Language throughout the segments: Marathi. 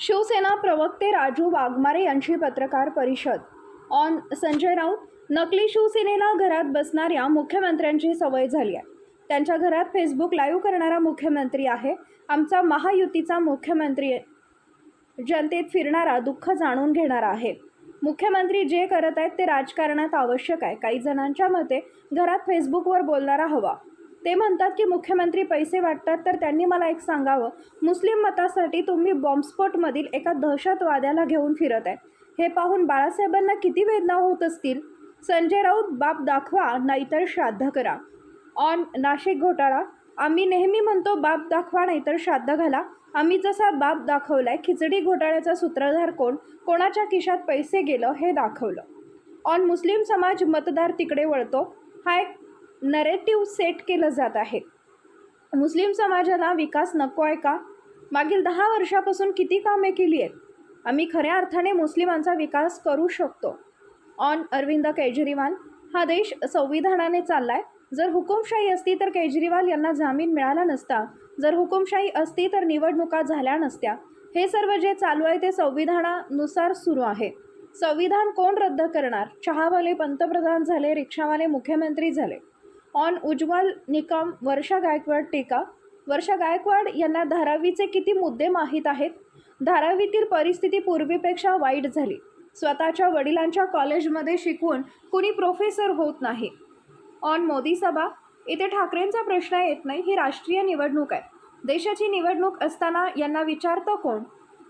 शिवसेना प्रवक्ते राजू वाघमारे यांची पत्रकार परिषद. ऑन संजय राऊत नकली शिवसेनेला घरात बसणाऱ्या मुख्यमंत्र्यांची सवय झाली आहे. त्यांच्या घरात फेसबुक लाईव्ह करणारा मुख्यमंत्री आहे. आमचा महायुतीचा मुख्यमंत्री जनतेत फिरणारा दुःख जाणून घेणारा आहे. मुख्यमंत्री जे करत आहेत ते राजकारणात आवश्यक आहे. काही जणांच्या मते घरात फेसबुकवर बोलणारा हवा. ते म्हणतात की मुख्यमंत्री पैसे वाटतात तर त्यांनी मला एक सांगावं. मुस्लिम मतासाठी तुम्ही बॉम्बस्फोटमधील एका दहशतवाद्याला घेऊन फिरत आहे. हे पाहून बाळासाहेबांना किती वेदना होत असतील? संजय राऊत बाप दाखवा नाहीतर श्राद्ध करा. ऑन नाशिक घोटाळा. आम्ही नेहमी म्हणतो बाप दाखवा नाहीतर श्राद्ध घाला. आम्ही जसा बाप दाखवलाय खिचडी घोटाळ्याचा सूत्रधार कोण? कोणाच्या खिशात पैसे गेलं हे दाखवलं. ऑन मुस्लिम समाज मतदार तिकडे वळतो. हा एक नरेटिव्ह सेट केलं जात आहे. मुस्लिम समाजाला विकास नको आहे का? मागील दहा वर्षापासून किती कामे केली आहेत? आम्ही खऱ्या अर्थाने मुस्लिमांचा विकास करू शकतो. ऑन अरविंद केजरीवाल हा देश संविधानाने चालला आहे जर हुकुमशाही असती तर केजरीवाल यांना जामीन मिळाला नसता. जर हुकुमशाही असती तर निवडणुका झाल्या नसत्या. हे सर्व जे चालू आहे ते संविधानानुसार सुरू आहे. संविधान कोण रद्द करणार? चहावाले पंतप्रधान झाले रिक्षावाले मुख्यमंत्री झाले. ऑन उज्ज्वल निकम वर्षा गायकवाड टीका. वर्षा गायकवाड यांना धारावीचे किती मुद्दे माहीत आहेत? धारावीतील परिस्थिती पूर्वीपेक्षा वाईट झाली. स्वतःच्या वडिलांच्या कॉलेजमध्ये शिकवून कुणी प्रोफेसर होत नाही. ऑन मोदी सभा? इथे ठाकरेंचा प्रश्न येत नाही ही राष्ट्रीय निवडणूक आहे. देशाची निवडणूक असताना यांना विचारतं कोण?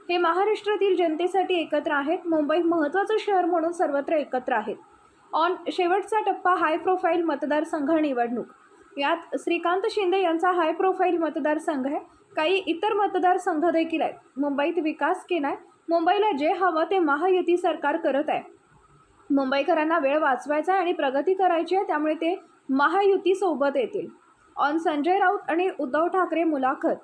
हे महाराष्ट्रातील जनतेसाठी एकत्र आहेत मुंबई महत्त्वाचं शहर म्हणून सर्वत्र एकत्र आहेत. ऑन शेवटचा टप्पा हाय प्रोफाईल मतदारसंघ निवडणूक. यात श्रीकांत शिंदे यांचा हाय प्रोफाईल मतदारसंघ आहे. काही इतर मतदारसंघ देखील आहेत. मुंबईत विकास केला आहे मुंबईला जे हवं ते महायुती सरकार करत आहे. मुंबईकरांना वेळ वाचवायचा आहे आणि प्रगती करायची आहे त्यामुळे ते महायुतीसोबत येतील. ऑन संजय राऊत आणि उद्धव ठाकरे मुलाखत.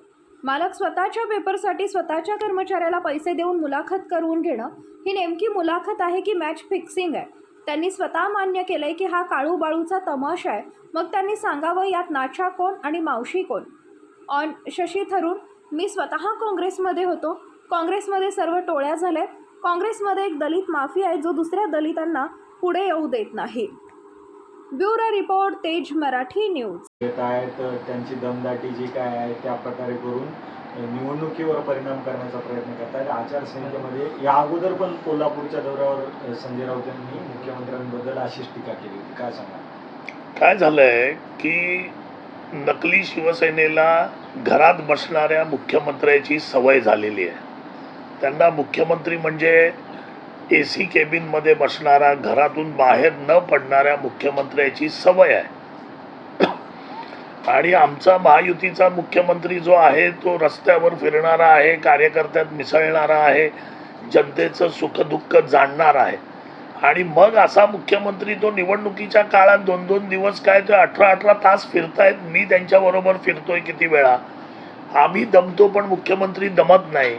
मालक स्वतःच्या पेपरसाठी स्वतःच्या कर्मचाऱ्याला पैसे देऊन मुलाखत करून घेणं ही नेमकी मुलाखत आहे की मॅच फिक्सिंग आहे? त्यांनी स्वतः मान्य केलंय की हा काळू बाळूचा तमाशा आहे. मग त्यांनी सांगावं यात नाचा कोण आणि मावशी कोण? ऑन शशी थरूर मी स्वतः काँग्रेसमध्ये होतो. काँग्रेसमध्ये सर्व टोळ्या झाल्या काँग्रेसमध्ये एक दलित माफी आहे जो दुसऱ्या दलितांना पुढे येऊ देत नाही. ब्युरो रिपोर्ट तेज मराठी न्यूज. येत आहेत त्यांची दमदाटी जी काय आहे त्या प्रकारे करून निवडणुकीवर परिणाम करण्याचा प्रयत्न करतात आचारसंहितेमध्ये या अगोदर पण कोल्हापूरच्या दौऱ्यावर संजय राऊत यांनी मुख्यमंत्र्यांबद्दल अशीच टीका केली होती. काय सांगा काय झालंय की नकली शिवसेनेला घरात बसणाऱ्या मुख्यमंत्र्याची सवय झालेली आहे. त्यांना मुख्यमंत्री म्हणजे ए सी केबिनमध्ये बसणारा घरातून बाहेर न पडणाऱ्या मुख्यमंत्र्याची सवय आहे. आणि आमचा महायुतीचा मुख्यमंत्री जो आहे तो रस्त्यावर फिरणारा आहे कार्यकर्त्यात मिसळणारा आहे जनतेचं सुखदुःख जाणणार आहे. आणि मग असा मुख्यमंत्री तो निवडणुकीच्या काळात दोन दोन दिवस काय ते अठरा अठरा तास फिरतायत मी त्यांच्याबरोबर फिरतोय किती वेळा. आम्ही दमतो पण मुख्यमंत्री दमत नाही.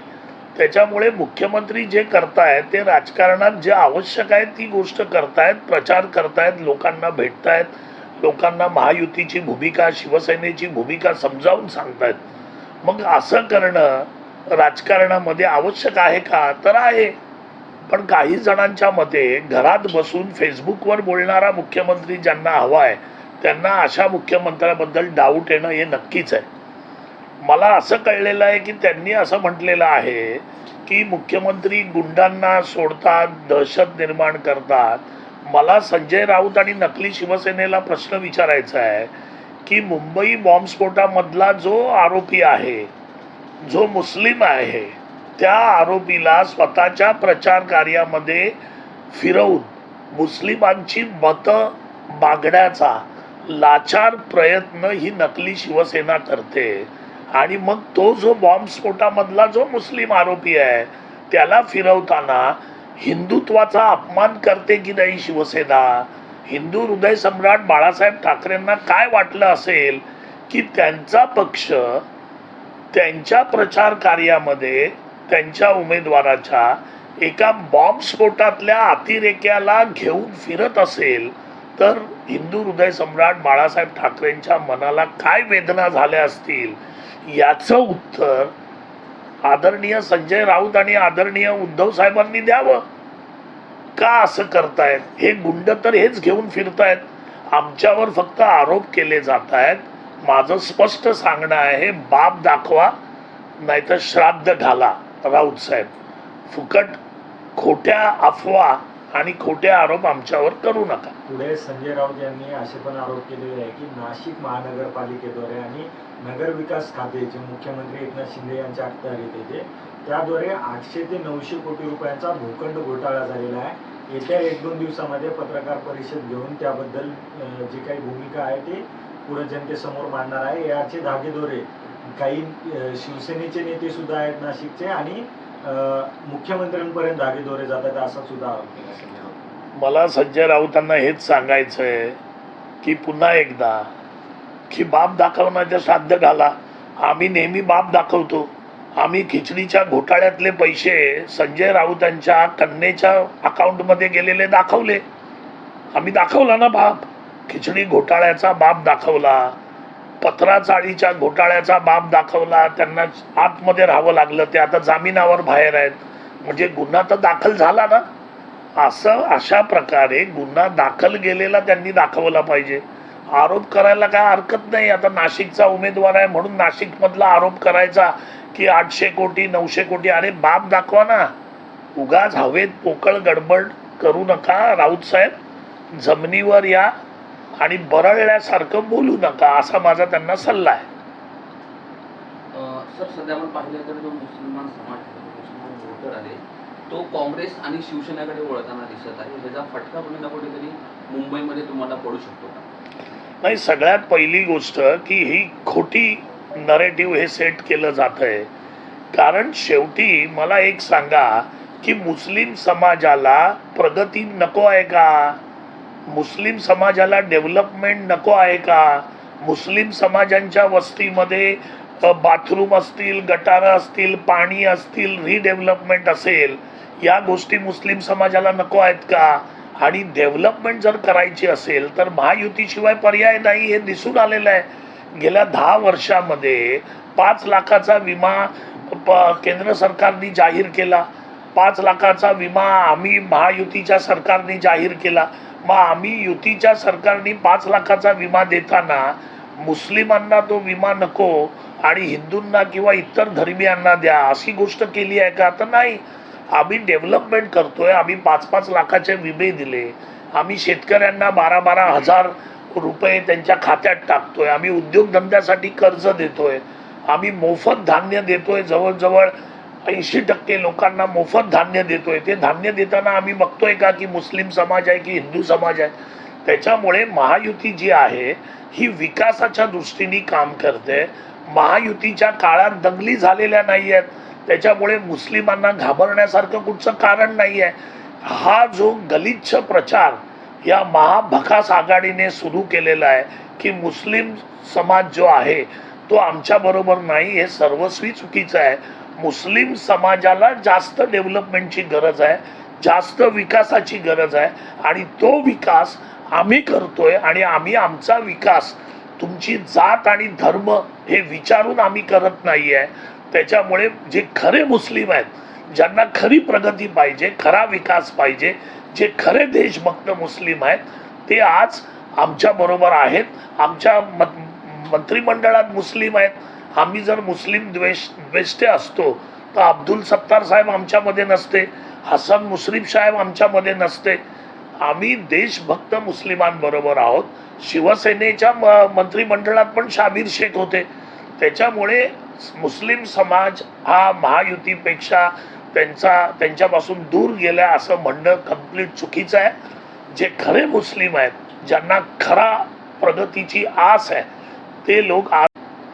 त्याच्यामुळे मुख्यमंत्री जे करतायत ते राजकारणात जे आवश्यक आहे ती गोष्ट करतायत प्रचार करतायत लोकांना भेटतायत लोकांना महायुतीची भूमिका शिवसेनेची भूमिका समजावून सांगतायत. मग असं करणं राजकारणामध्ये आवश्यक आहे का? तर आहे. पण काही जणांच्या मते घरात बसून फेसबुकवर बोलणारा मुख्यमंत्री ज्यांना हवा आहे त्यांना अशा मुख्यमंत्र्याबद्दल डाऊट येणं हे नक्कीच आहे. मला असं कळलेलं आहे की त्यांनी असं म्हटलेलं आहे की मुख्यमंत्री गुंडांना सोडतात दहशत निर्माण करतात. मला संजय राऊत आणि नकली शिवसेनेला प्रश्न विचारायचा आहे की मुंबई बॉम्बस्फोटामधला जो आरोपी आहे जो मुस्लिम आहे त्या आरोपीला स्वतःच्या प्रचार कार्यामध्ये फिरवून मुस्लिमांची मतं मागण्याचा लाचार प्रयत्न ही नकली शिवसेना करते. आणि मग तो जो बॉम्बस्फोटामधला जो मुस्लिम आरोपी आहे त्याला फिरवताना हिंदुत्वाचा अपमान करते की नाही शिवसेना? हिंदू हृदय सम्राट बाळासाहेब ठाकरेंना काय वाटलं असेल की त्यांचा पक्ष त्यांच्या प्रचार कार्यामध्ये त्यांच्या उमेदवाराच्या एका बॉम्बस्फोटातल्या अतिरेक्याला घेऊन फिरत असेल तर हिंदू हृदय सम्राट बाळासाहेब ठाकरेंच्या मनाला काय वेदना झाल्या असतील? याचं उत्तर आदरणीय संजय राऊत आणि आदरणीय उद्धव साहेबांनी द्यावं. का असं करतायत? हे गुंड तर हेच घेऊन फिरतायत. आमच्यावर फक्त आरोप केले जात आहेत माझं स्पष्ट सांगणं आहे बाप दाखवा नाहीतर श्राद्ध घाला राऊत साहेब. फुकट खोट्या अफवा आणि खोटे आरोप आमच्यावर करू नका. पुढे संजय राऊत यांनी असे पण आरोप केलेले आहे की नाशिक महानगरपालिकेद्वारे आणि नगर विकास खाते जे मुख्यमंत्री एकनाथ शिंदे यांच्या अखत्यारीत येते त्याद्वारे आठशे ते नऊशे कोटी रुपयांचा भूखंड घोटाळा झालेला आहे. येत्या एक दोन दिवसामध्ये पत्रकार परिषद घेऊन त्याबद्दल जी काही भूमिका आहे ती पुढे जनतेसमोर मांडणार आहे. याचे धागेदोरे काही शिवसेनेचे नेते सुद्धा आहेत नाशिकचे आणि मुख्यमंत्र्यांपर्यंत धागेदोरे जातात असा सुद्धा मला संजय राऊतांना हेच सांगायचं आहे की पुन्हा एकदा की बाप दाखवण्याचा श्राद्ध घाला आम्ही नेहमी बाप दाखवतो. आम्ही खिचडीच्या घोटाळ्यातले पैसे संजय राऊतांच्या कन्येच्या अकाउंटमध्ये गेलेले दाखवले. आम्ही दाखवला ना बाप? खिचडी घोटाळ्याचा बाप दाखवला. पत्राचाळीच्या घोटाळ्याचा बाप दाखवला त्यांना आतमध्ये राहावं लागलं ते आता जामिनावर बाहेर आहेत. म्हणजे गुन्हा तर दाखल झाला ना? असं अशा प्रकारे गुन्हा दाखल गेलेला त्यांनी दाखवला पाहिजे. आरोप करायला काय हरकत नाही. आता नाशिकचा उमेदवार आहे म्हणून नाशिकमधला आरोप करायचा की आठशे कोटी नऊशे कोटी अरे बाप दाखवा ना. उगाच हवेत पोकळ गडबड करू नका राऊत साहेब. जमिनीवर या आणि बरळल्यासारखं बोलू नका असा माझा त्यांना सल्ला आहे. सर सध्या आपण पाहिलं तर जो मुसलमान समाज मुसलमान वोटर आहे तो काँग्रेस आणि शिवसेनेकडे वळताना दिसत आहे. त्याचा फटका कुठे ना कुठेतरी मुंबईमध्ये तुम्हाला पडू शकतो का? नाही सगळ्यात पहिली गोष्ट की ही खोटी नरेटिव्ह हे सेट केलं जात आहे कारण शेवटी मला एक सांगा की मुस्लिम समाजाला प्रगती नको आहे का? मुस्लिम समाजाला डेव्हलपमेंट नको आहे का? मुस्लिम समाजांच्या वस्तीमध्ये बाथरूम असतील गटारं असतील पाणी असतील रिडेव्हलपमेंट असेल या गोष्टी मुस्लिम समाजाला नको आहेत का? आणि डेव्हलपमेंट जर करायची असेल तर महायुतीशिवाय पर्याय नाही हे दिसून आलेलं आहे. गेल्या दहा वर्षामध्ये पाच लाखाचा विमा प- केंद्र सरकारने जाहीर केला. पाच लाखाचा विमा आम्ही महायुतीच्या सरकारने जाहीर केला. मग आम्ही युतीच्या सरकारने पाच लाखाचा विमा देताना मुस्लिमांना तो विमा नको आणि हिंदूंना किंवा इतर धर्मियांना द्या अशी गोष्ट केली आहे का? तर नाही. आम्ही डेव्हलपमेंट करतोय. आम्ही पाच पाच लाखाचे विमे दिले. आम्ही शेतकऱ्यांना बारा बारा हजार रुपये त्यांच्या खात्यात टाकतोय. आम्ही उद्योगधंद्यासाठी कर्ज देतोय. आम्ही मोफत धान्य देतोय. जवळजवळ ऐंशी टक्के लोकांना मोफत धान्य देतोय. ते धान्य देताना आम्ही बघतोय का की मुस्लिम समाज आहे की हिंदू समाज आहे? त्याच्यामुळे महायुती जी आहे ही विकासाच्या दृष्टीने काम करते. महायुतीच्या काळात दंगली झालेल्या नाही आहेत त्याच्यामुळे मुस्लिमांना घाबरण्यासारखं कुठचं कारण नाही आहे हा जो गलिच्छ प्रचार या महाभकास आघाडीने सुरू केलेला आहे की मुस्लिम समाज जो आहे तो आमच्या बरोबर नाही हे सर्वस्वी चुकीचं आहे. मुस्लिम समाजाला जास्त डेव्हलपमेंटची गरज आहे जास्त विकासाची गरज आहे आणि तो विकास आम्ही करतोय आणि आम्ही आमचा विकास तुमची जात आणि धर्म हे विचारून आम्ही करत नाही आहे त्याच्यामुळे जे खरे मुस्लिम आहेत ज्यांना खरी प्रगती पाहिजे खरा विकास पाहिजे जे खरे देशभक्त मुस्लिम आहेत ते आज आमच्या बरोबर आहेत. आमच्या मत मंत्रिमंडळात मुस्लिम आहेत. आम्ही जर मुस्लिम द्वेष द्वेष्टे असतो तर अब्दुल सत्तार साहेब आमच्यामध्ये नसते हसन मुश्रीफ साहेब आमच्यामध्ये नसते. आम्ही देशभक्त मुस्लिमांबरोबर आहोत. शिवसेनेच्या म- मंत्रिमंडळात पण शाबीर शेख होते. त्याच्यामुळे मुस्लिम समाज हा महायुतीपेक्षा त्यांचा त्यांच्यापासून दूर गेला असं म्हणणं कंप्लीट चुकीचं आहे. जे खरे मुस्लिम आहेत ज्यांना खरा प्रगतीची आस आहे ते लोक आज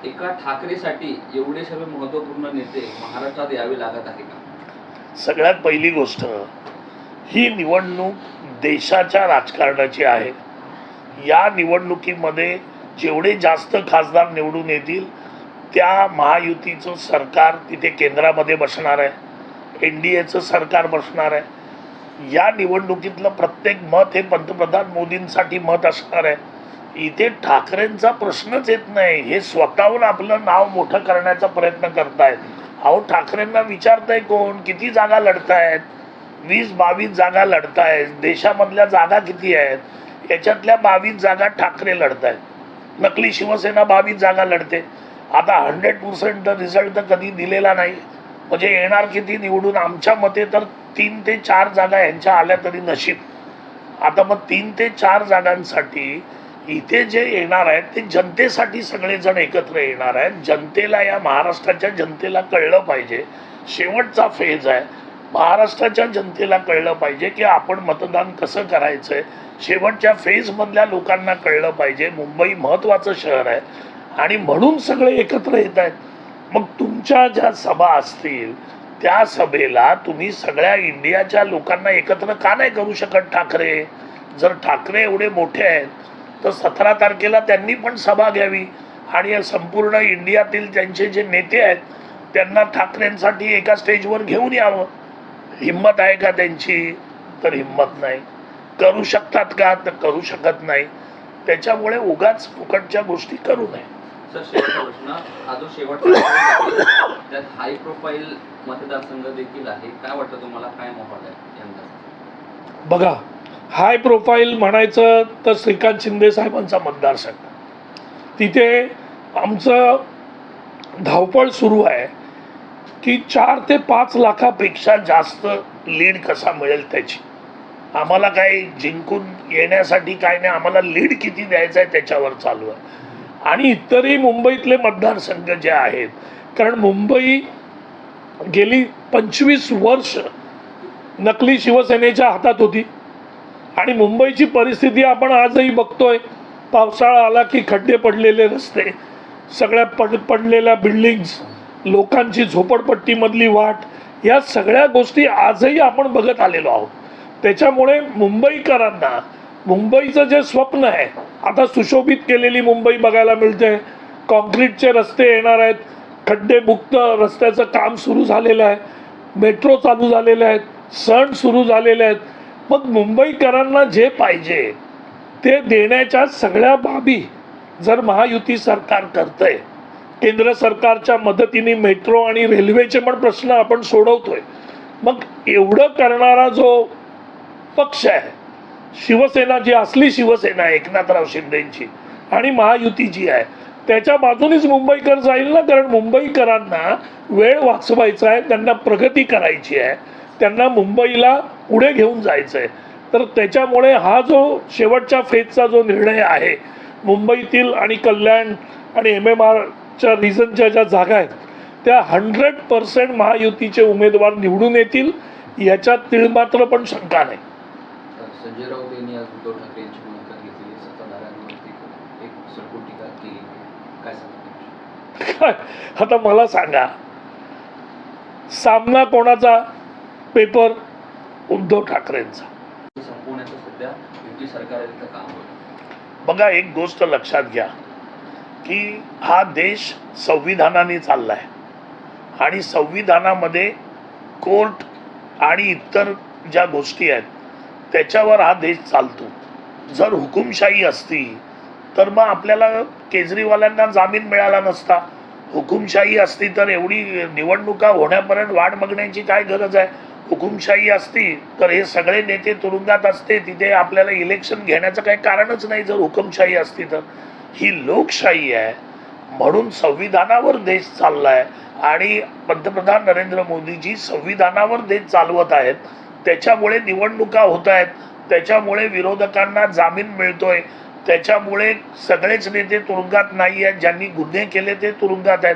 एका ठाकरेसाठी एवढे सर्व महत्त्वपूर्ण नेते महाराष्ट्रात यावे लागत आहे का? सगळ्यात पहिली गोष्ट ही निवडणूक देशाच्या राजकारणाची आहे. या निवडणुकीमध्ये जेवढे जास्त खासदार निवडून येतील त्या महायुतीचं सरकार तिथे केंद्रामध्ये बसणार आहे. एन डी एचं सरकार बसणार आहे. या निवडणुकीतलं प्रत्येक मत हे पंतप्रधान मोदींसाठी मत असणार आहे. इथे ठाकरेंचा प्रश्नच येत नाही. हे स्वतःहून आपलं नाव मोठं करण्याचा प्रयत्न करतायत. अहो ठाकरेंना विचारताय कोण? किती जागा लढतायत? वीस बावीस जागा लढतायत. देशामधल्या जागा किती आहेत? याच्यातल्या बावीस जागा ठाकरे लढतायत. नकली शिवसेना बावीस जागा लढते. आता हंड्रेड पर्सेंट रिझल्ट तर कधी दिलेला नाही. म्हणजे येणार किती निवडून? आमच्या मते तर तीन ते चार जागा यांच्या आल्या तरी नशीब. आता मग तीन ते चार जागांसाठी इथे जे येणार आहेत ते जनतेसाठी सगळेजण एकत्र येणार आहेत. जनतेला या महाराष्ट्राच्या जनतेला कळलं पाहिजे. शेवटचा फेज आहे. महाराष्ट्राच्या जनतेला कळलं पाहिजे की आपण मतदान कसं करायचंय. शेवटच्या फेजमधल्या लोकांना कळलं पाहिजे. मुंबई महत्त्वाचं शहर आहे. आणि म्हणून सगळे एकत्र येत आहेत. मग तुमच्या ज्या सभा असतील त्या सभेला तुम्ही सगळ्या इंडियाच्या लोकांना एकत्र का नाही करू शकत ठाकरे? जर ठाकरे एवढे मोठे आहेत तर सतरा तारखेला त्यांनी पण सभा घ्यावी. आणि या संपूर्ण इंडियातील त्यांचे जे नेते आहेत त्यांना ठाकरेंसाठी एका स्टेजवर घेऊन यावं. हिंमत आहे का त्यांची? तर हिंमत नाही. करू शकतात का? तर करू शकत नाही. त्याच्यामुळे उगाच फुकटच्या गोष्टी करू नये. हाय प्रोफाईल मतदारसंघ देखील आहे. काय वाटतं तुम्हाला? काय आहे? बघा हाय प्रोफाईल म्हणायचं तर श्रीकांत शिंदे साहेबांचा मतदारसंघ. तिथे आमचं धावपळ सुरू आहे की चार ते पाच लाखापेक्षा जास्त लीड कसा मिळेल त्याची. आम्हाला काही जिंकून येण्यासाठी काय नाही आम्हाला लीड किती द्यायचं आहे त्याच्यावर चालू आहे. आणि इतरही मुंबईतले मतदारसंघ जे आहेत कारण मुंबई गेली पंचवीस वर्ष नकली शिवसेनेच्या हातात होती. आणि मुंबईची परिस्थिती आपण आजही बघतोय. पावसाळा आला की खड्डे पडलेले रस्ते सगळ्या पड पडलेल्या बिल्डिंग्स लोकांची झोपडपट्टीमधली वाट या सगळ्या गोष्टी आजही आपण बघत आलेलो आहोत. त्याच्यामुळे मुंबईकरांना मुंबईचं जे स्वप्न आहे आता सुशोभित केलेली मुंबई बघायला मिळते. कॉन्क्रीटचे रस्ते येणार आहेत खड्डेमुक्त रस्त्याचं काम सुरू झालेलं आहे मेट्रो चालू झालेले आहेत सण सुरू झालेले आहेत. मग मुंबईकरांना जे पाहिजे ते देण्याच्या सगळ्या बाबी जर महायुती सरकार करतंय केंद्र सरकारच्या मदतीने मेट्रो आणि रेल्वेचे पण प्रश्न आपण सोडवतोय मग एवढं करणारा जो पक्ष आहे शिवसेना जी असली शिवसेना आहे एकनाथराव शिंदेची आणि महायुती जी आहे त्याच्या बाजूनीच मुंबईकर जाईल ना? कारण मुंबईकरांना वेळ वाचवायचा आहे त्यांना प्रगती करायची आहे. त्यांना मुंबईला पुढे घेऊन जायचं आहे तर त्याच्यामुळे हा जो शेवटच्या फेजचा जो निर्णय आहे मुंबईतील आणि कल्याण आणि एम एम आरच्या रिजनच्या ज्या जागा आहेत त्या हंड्रेड पर्सेंट महायुतीचे उमेदवार निवडून येतील याच्यात तिळमात्र पण शंका नाही. संजय राऊत यांनी आज उद्धव ठाकरे यांची भूमिका घेतली. सत्ताधाऱ्यांवरती एक सडकून टीका केली. काय सांगता काय? आता मला सांगा. सामना कोणाचा? पेपर उद्धव ठाकरेंचा. बघा एक गोष्ट लक्षात घ्या की हा देश संविधानाने चाललाय. आणि संविधानामध्ये कोर्ट आणि इतर ज्या गोष्टी आहेत त्याच्यावर हा देश चालतो. जर हुकुमशाही असती तर मग आपल्याला केजरीवालांना जामीन मिळाला नसता. हुकुमशाही असती तर एवढी निवडणुका होण्यापर्यंत वाट बघण्याची काय गरज आहे? हुकुमशाही असती तर हे सगळे नेते तुरुंगात असते तिथे आपल्याला इलेक्शन घेण्याचं काही कारणच नाही जर हुकुमशाही असती तर. ही लोकशाही आहे म्हणून संविधानावर देश चाललाय. आणि पंतप्रधान नरेंद्र मोदीजी संविधानावर देश चालवत आहेत. त्याच्यामुळे निवडणुका होत आहेत. त्याच्यामुळे विरोधकांना जामीन मिळतोय. त्याच्यामुळे सगळेच नेते तुरुंगात नाही आहेत. ज्यांनी गुन्हे केले ते तुरुंगात आहेत.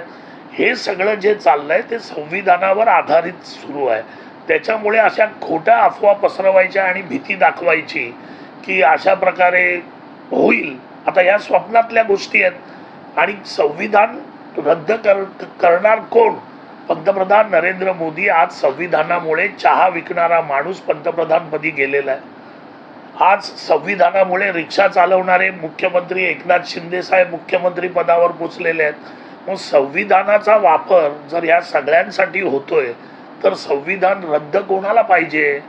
हे सगळं जे चाललंय ते संविधानावर आधारित सुरू आहे. त्याच्यामुळे अशा खोट्या अफवा पसरवायच्या आणि भीती दाखवायची की अशा प्रकारे होईल. आता या स्वप्नातल्या गोष्टी आहेत. आणि संविधान रद्द कर करणार कोण? पंतप्रधान नरेंद्र मोदी आज संविधानामुळे चहा विकणारा माणूस पंतप्रधानपदी गेलेला आहे. आज संविधानामुळे रिक्षा चालवणारे मुख्यमंत्री एकनाथ शिंदे साहेब मुख्यमंत्री पदावर पोचलेले आहेत. मग संविधानाचा वापर जर या सगळ्यांसाठी होतोय तर संविधान रद्द कोणाला पाहिजे?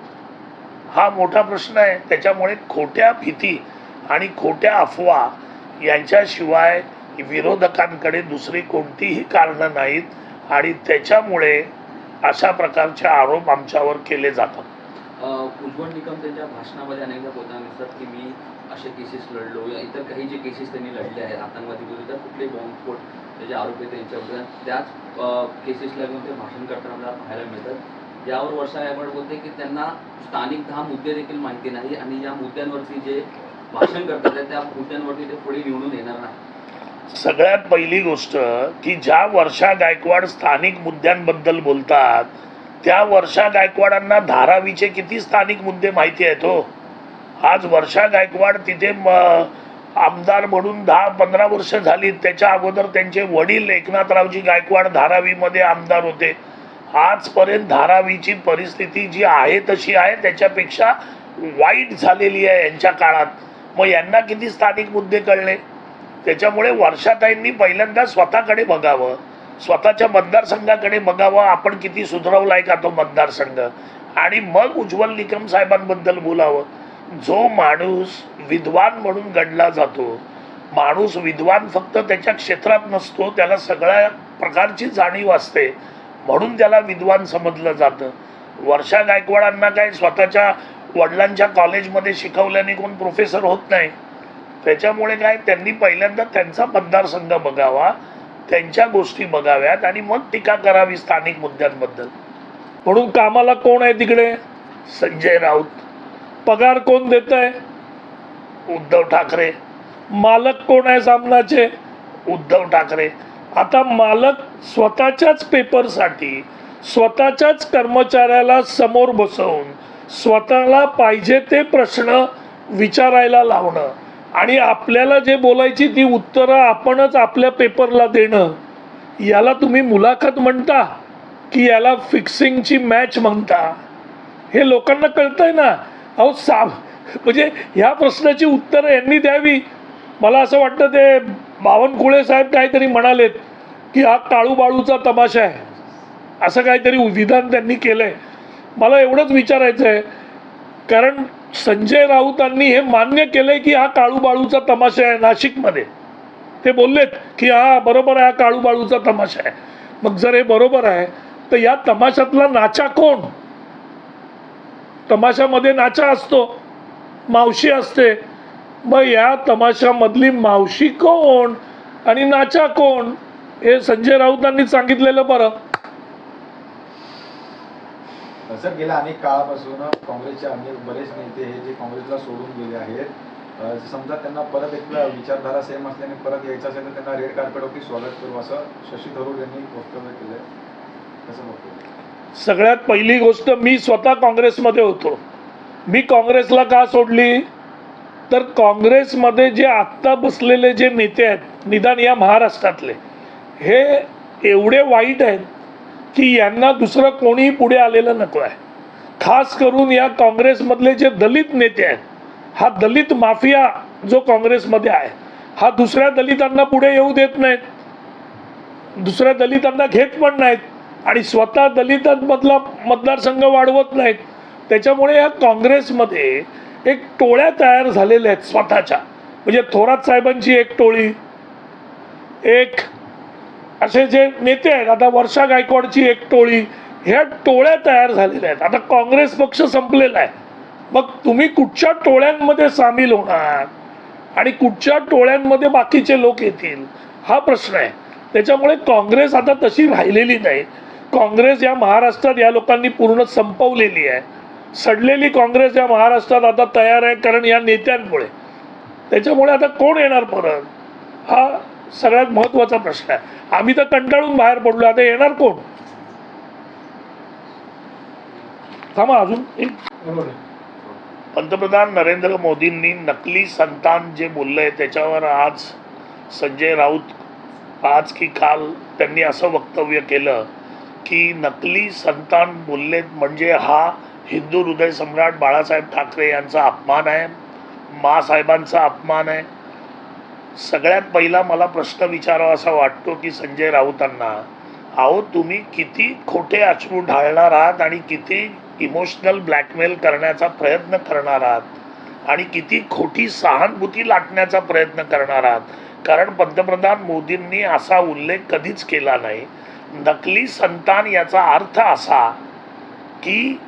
हा मोठा प्रश्न आहे. त्याच्यामुळे खोट्या भीती आणि खोट्या अफवा यांच्याशिवाय विरोधकांकडे दुसरी कोणतीही कारणं नाहीत आणि त्याच्यामुळे अशा प्रकारचे आरोप आमच्यावर केले जातात. अं, निकम त्यांच्या भाषणामध्ये अनेकदा बोलताना दिसतात की मी असे केसेस लढलो. या इतर काही जे केसेस त्यांनी लढले आहेत आतंकवादी विरुद्ध कुठले बॉम्बस्फोट त्याचे आरोपी त्यांच्यावर त्याच केसेसला घेऊन ते भाषण करताना आपल्याला पाहायला मिळतात. यावर वर्षा गायकवाड बोलते की त्यांना स्थानिक दहा मुद्दे देखील माहिती नाही आणि या मुद्द्यांवरती जे भाषण करतात त्या मुद्द्यांवरती ते पुढे निवडून येणार नाही. सगळ्यात पहिली गोष्ट की ज्या वर्षा गायकवाड स्थानिक मुद्द्यांबद्दल बोलतात त्या वर्षा गायकवाडांना धारावीचे किती स्थानिक मुद्दे माहिती आहेत हो? आज वर्षा गायकवाड तिथे आमदार म्हणून दहा पंधरा वर्ष झाली. त्याच्या अगोदर त्यांचे वडील एकनाथरावजी गायकवाड धारावीमध्ये आमदार होते. आजपर्यंत धारावीची परिस्थिती जी आहे तशी आहे. त्याच्यापेक्षा वाईट झालेली आहे यांच्या काळात. मग यांना किती स्थानिक मुद्दे कळले? त्याच्यामुळे वर्षाताईंनी पहिल्यांदा स्वतःकडे बघावं. स्वतःच्या मतदारसंघाकडे बघावं. आपण किती सुधरवलाय का तो मतदारसंघ? आणि मग उज्ज्वल निकम साहेबांबद्दल बोलावं. जो माणूस विद्वान म्हणून गणला जातो माणूस विद्वान फक्त त्याच्या क्षेत्रात नसतो त्याला सगळ्या प्रकारची जाणीव असते म्हणून त्याला विद्वान समजलं जातं. वर्षा गायकवाडांना काय स्वतःच्या वडिलांच्या कॉलेजमध्ये शिकवल्याने कोण प्रोफेसर होत नाही. त्याच्यामुळे काय त्यांनी पहिल्यांदा त्यांचा मतदारसंघ बघावा त्यांच्या गोष्टी बघाव्यात आणि मग टीका करावी स्थानिक मुद्द्यांबद्दल. म्हणून कामाला कोण आहे तिकडे? संजय राऊत. पगार कोण देत आहे उद्धव ठाकरे. मालक कोण आहे सामनाचे? उद्धव ठाकरे. आता मालक स्वतःच्याच पेपरसाठी स्वतःच्याच कर्मचाऱ्याला समोर बसवून स्वतःला पाहिजे ते प्रश्न विचारायला लावणं आणि आपल्याला जे बोलायची ती उत्तरं आपणच आपल्या पेपरला देणं याला तुम्ही मुलाखत म्हणता की याला फिक्सिंगची मॅच म्हणता? हे लोकांना कळतंय ना. अहो सा म्हणजे ह्या प्रश्नाची उत्तरं यांनी द्यावी. मला असं वाटतं ते बावनकुळे साहेब काहीतरी म्हणालेत की हा काळूबाळूचा तमाशा आहे. असं काहीतरी विधान त्यांनी केलं आहे मला एवढंच विचारायचं आहे कारण संजय राऊतांनी हे मान्य केलंय की हा काळूबाळूचा तमाशा आहे नाशिकमध्ये. ते बोललेत की हा बरोबर आहे हा काळूबाळूचा तमाशा आहे. मग जर हे बरोबर आहे तर या तमाशातला नाचा कोण? तमाशामध्ये नाचा असतो मावशी असते. मग या तमाशामधली मावशी कोण आणि नाचा कोण? हे संजय राऊतांनी सांगितलेलं बरं. सर गेल्या अनेक काळापासून काँग्रेसचे अनेक बरेच नेते हे जे काँग्रेसला सोडून गेले आहेत समजा त्यांना परत एक विचारधारा सेम असल्याने परत यायचं असेल तर त्यांना रेड कार्पेटवरती स्वागत करू असं शशी थरूर यांनी वक्तव्य केलं कसं बघतो? सगळ्यात पहिली गोष्ट मी स्वतः काँग्रेसमध्ये होतो. मी काँग्रेसला का सोडली? तर काँग्रेसमध्ये जे आत्ता बसलेले जे नेते आहेत निदान या महाराष्ट्रातले हे एवढे वाईट आहेत की यांना दुसरं कोणीही पुढे आलेलं नको आहे. खास करून या काँग्रेसमधले जे दलित नेते आहेत हा दलित माफिया जो काँग्रेसमध्ये आहे हा दुसऱ्या दलितांना पुढे येऊ देत नाहीत. दुसऱ्या दलितांना घेत पण नाहीत. आणि स्वतः दलितांमधला मतदारसंघ वाढवत नाहीत. त्याच्यामुळे या काँग्रेसमध्ये एक टोळ्या तयार झालेल्या आहेत स्वतःच्या. म्हणजे थोरात साहेबांची एक टोळी एक असे जे नेते आहेत आता वर्षा गायकवाडची एक टोळी ह्या टोळ्या तयार झालेल्या आहेत. आता काँग्रेस पक्ष संपलेला आहे. मग तुम्ही कुठच्या टोळ्यांमध्ये सामील होणार? आणि कुठच्या टोळ्यांमध्ये बाकीचे लोक येतील? हा प्रश्न आहे. त्याच्यामुळे काँग्रेस आता तशी राहिलेली नाही. काँग्रेस या महाराष्ट्रात या लोकांनी पूर्ण संपवलेली आहे. सडलेली काँग्रेस या महाराष्ट्रात आता तयार आहे कारण या नेत्यांमुळे. त्याच्यामुळे आता कोण येणार परत? हा सगळ्यात महत्त्वाचा प्रश्न आहे. आम्ही तर कंटाळून बाहेर पडलो आता येणार कोण? थांबा अजून एक. पंतप्रधान नरेंद्र मोदींनी नकली संतान जे बोललंय त्याच्यावर आज संजय राऊत आज की काल त्यांनी असं वक्तव्य केलं. की नकली संतान बोललेत म्हणजे हा हिंदू हृदय सम्राट बाळासाहेब ठाकरे यांचा अपमान आहे मासाहेबांचा अपमान आहे. सगळ्यात पहिला मला प्रश्न विचारावा असा वाटतो की संजय राऊतांना अहो तुम्ही किती खोटे अश्रू ढाळणार आहात आणि किती इमोशनल ब्लॅकमेल करण्याचा प्रयत्न करणार आहात आणि किती खोटी सहानुभूती लाटण्याचा प्रयत्न करणार आहात? कारण पंतप्रधान मोदींनी असा उल्लेख कधीच केला नाही. नकली संतान याचा अर्थ असा की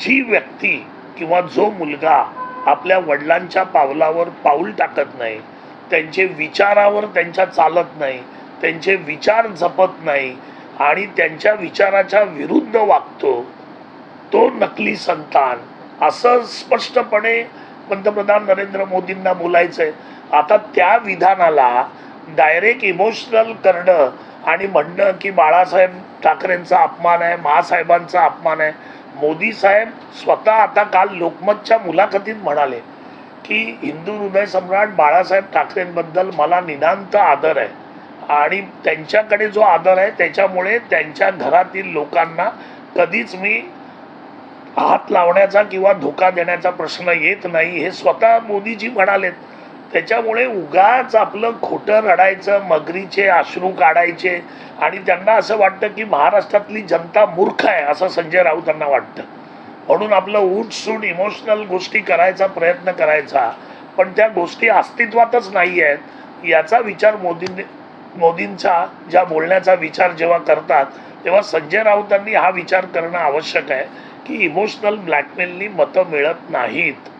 जी व्यक्ती किंवा जो मुलगा आपल्या वडिलांच्या पावलावर पाऊल टाकत नाही त्यांचे विचारावर त्यांच्या चालत नाही त्यांचे विचार जपत नाही आणि त्यांच्या विचाराच्या विरुद्ध वागतो तो नकली संतान. असं स्पष्टपणे पंतप्रधान नरेंद्र मोदींना बोलायचंय. आता त्या विधानाला डायरेक्ट इमोशनल करणं आणि म्हणणं की बाळासाहेब ठाकरेंचा अपमान आहे महासाहेबांचा अपमान आहे. मोदी साहेब स्वतः आता काल लोकमतच्या मुलाखतीत म्हणाले की हिंदू हृदय सम्राट बाळासाहेब ठाकरेंबद्दल मला निदांत आदर आहे. आणि त्यांच्याकडे जो आदर आहे त्याच्यामुळे त्यांच्या घरातील लोकांना कधीच मी हात लावण्याचा किंवा धोका देण्याचा प्रश्न येत नाही. हे स्वतः मोदीजी म्हणालेत. त्याच्यामुळे उगाच आपलं खोटं रडायचं मगरीचे अश्रू काढायचे आणि त्यांना असं वाटतं की महाराष्ट्रातली जनता मूर्ख आहे असं संजय राऊतांना वाटतं. म्हणून आपलं उठसूट इमोशनल गोष्टी करायचा प्रयत्न करायचा पण त्या गोष्टी अस्तित्वातच नाही आहेत. याचा विचार मोदींनी मोदींचा ज्या बोलण्याचा विचार जेव्हा करतात तेव्हा संजय राऊतांनी हा विचार करणं आवश्यक आहे की इमोशनल ब्लॅकमेलनी मतं मिळत नाहीत.